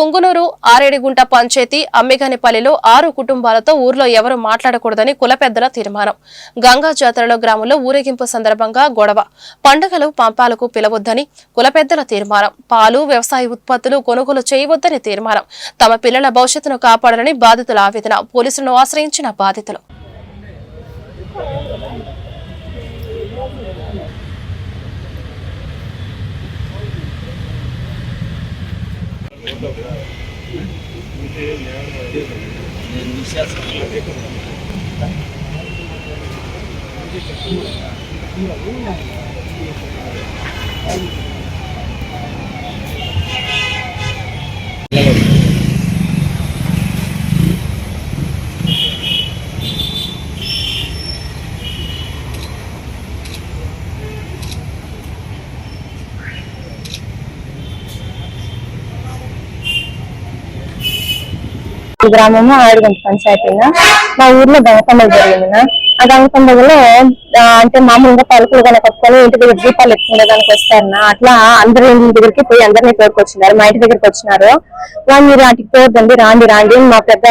పుంగునూరు ఆరేడిగుంట పంచాయతీ అమ్మిగనిపల్లిలో ఆరు కుటుంబాలతో ఊర్లో ఎవరు మాట్లాడకూడదని కుల పెద్దల తీర్మానం. గంగా జాతరలో గ్రామంలో ఊరేగింపు సందర్భంగా గొడవ. పండుగలు పంపాలకు పిలవద్దని కుల పెద్దల తీర్మానం. పాలు వ్యవసాయ ఉత్పత్తులు కొనుగోలు చేయవద్దని తీర్మానం. తమ పిల్లల భవిష్యత్తును కాపాడాలని బాధితుల ఆవేదన. పోలీసులను ఆశ్రయించిన బాధితులు. ఈ గ్రామము ఆరుగంట పంచాయతీనా? మా ఊర్లో గంగ పండుగ జరిగిందినా? ఆ గంగ పండుగలో అంటే మామూలుగా పలుకులు కనుక కట్టుకొని ఇంటి దగ్గర దీపాలు ఎక్కువ దానికి వస్తారనా అట్లా అందరి ఇంటి దగ్గరికి పోయి అందరినీ పేరుకొచ్చినారు మా ఇంటి దగ్గరికి వచ్చినారు. మీరు వాటికి పోద్దండి రాండి రాండి మా పెద్ద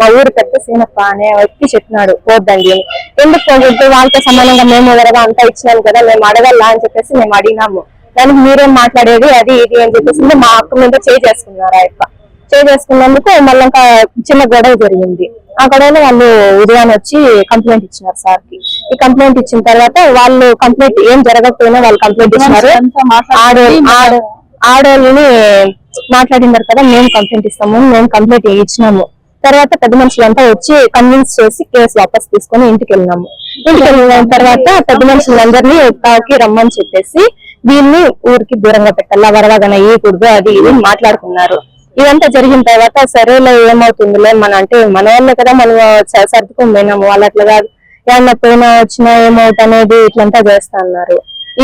మా ఊరు పెద్ద సీనప్ప అనే వ్యక్తి చెప్పినాడు పోద్దండి ఎందుకు పోగొద్దు వాళ్ళతో సమానంగా మేము ఎవరగా అంతా ఇచ్చినాం కదా మేము అడగల్లా అని చెప్పేసి మేము అడిగినాము. దానికి మీరేం మాట్లాడేది? అది ఇది అని చెప్పేసి మా అక్క మీద చేయి చేసుకున్నారు ఆ చేసుకున్నందుకు మళ్ళీ ఇంకా చిన్న గొడవ జరిగింది. ఆ గొడవలో వాళ్ళు ఉదయాన్నే వచ్చి కంప్లైంట్ ఇచ్చినారు సార్కి ఈ కంప్లైంట్ ఇచ్చిన తర్వాత వాళ్ళు కంప్లైంట్ ఏం జరగకపోయినా వాళ్ళు కంప్లైంట్ ఇచ్చినారు. ఆడ ఆడ- ఆడవాళ్ళని మాట్లాడినారు కదా మేము కంప్లైంట్ ఇస్తాము మేము కంప్లైంట్ ఇచ్చినాము. తర్వాత పెద్ద మనుషులంతా వచ్చి కన్విన్స్ చేసి కేసు వాపస్ తీసుకొని ఇంటికి వెళ్ళినాము. ఇంటికి వెళ్ళిన తర్వాత పెద్ద మనుషులందరినీ తాకి రమ్మని చెప్పేసి దీన్ని ఊరికి దూరంగా పెట్టాలా? వరవగన ఇయ్యకూడదు అది ఇది మాట్లాడుకున్నారు. ఇదంతా జరిగిన తర్వాత సరేలే ఏమవుతుందిలే మన అంటే మన వాళ్ళే కదా మనం సర్దుకొని పోయినాము వాళ్ళు అట్లా కాదు. ఏమన్నా పోయినా వచ్చినా ఏమవుతుంది అనేది ఇట్లంతా చేస్తా అన్నారు.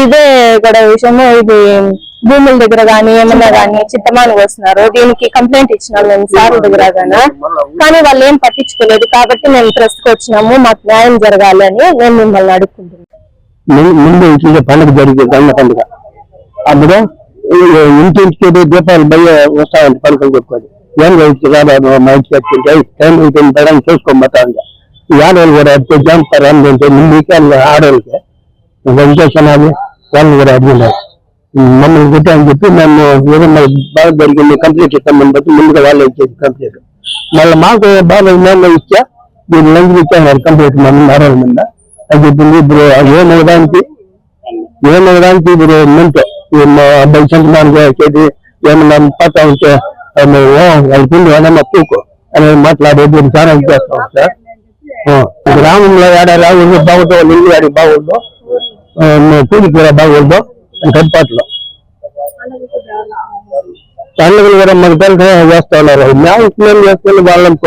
ఇదే గొడవ విషయము. ఇది భూముల దగ్గర గానీ ఏమన్నా గానీ చిత్తమాను వస్తున్నారు. దీనికి కంప్లైంట్ ఇచ్చినాం మేము సార్ దగ్గర గానా కానీ వాళ్ళు ఏం పట్టించుకోలేదు. కాబట్టి మేము ప్రెస్కి వచ్చినాము. మాకు న్యాయం జరగాలి అని నేను మిమ్మల్ని అడుగుకుంటున్నాను ముందు పండుగ జరిగింది పండుగ. ఈ ఇంటింటికి ఏదో దీపాలు భయ వస్తాయని పలుకలు చెప్పుకోదు ఏం రైతు రాదు మా ఇంటికి వచ్చింటే? టైం ఉంటుంది తర్వాత చూసుకోబోతా ఉంది ఈ ఆడవాళ్ళు కూడా అడిగితే జంపారు అంటే ముందు ఇచ్చాను ఆడవాళ్ళకి? వెంకటేశ్వరాలు వాళ్ళు కూడా అడిగినారు. మమ్మల్ని కొట్టి చెప్పి మేము ఏదన్నా బాగా జరిగింది కంప్లీట్ ఇస్తామని బట్టి ముందుగా వాళ్ళు ఇచ్చేది కంప్లీట్ మళ్ళీ మాకు బాగా మేము ఇచ్చా? మీరు లంచ్ ఇచ్చాను కంప్లీట్ మన ఆడవాళ్ళ మీద. అని చెప్పింది ఇప్పుడు ఏమవడానికి ఏమవడానికి ఇప్పుడు మెంట్? మా అబ్బాయి సంతమానికి చేసి ఏమన్నా పట్టా ఉంటే అయిపోయింది ఏమన్నా పూకు అని మాట్లాడేది చాలా చేస్తాం సార్ ఆ, గ్రామంలో ఏడాది ఊరు బాగుందో ఇల్లు ఆడి బాగుందో కూలి కూడా బాగుందో అని కట్టుబాట్లో పండుగలు కూడా మన పిల్లలు చేస్తా ఉన్నారు న్యాయం చేసుకుని వాళ్ళని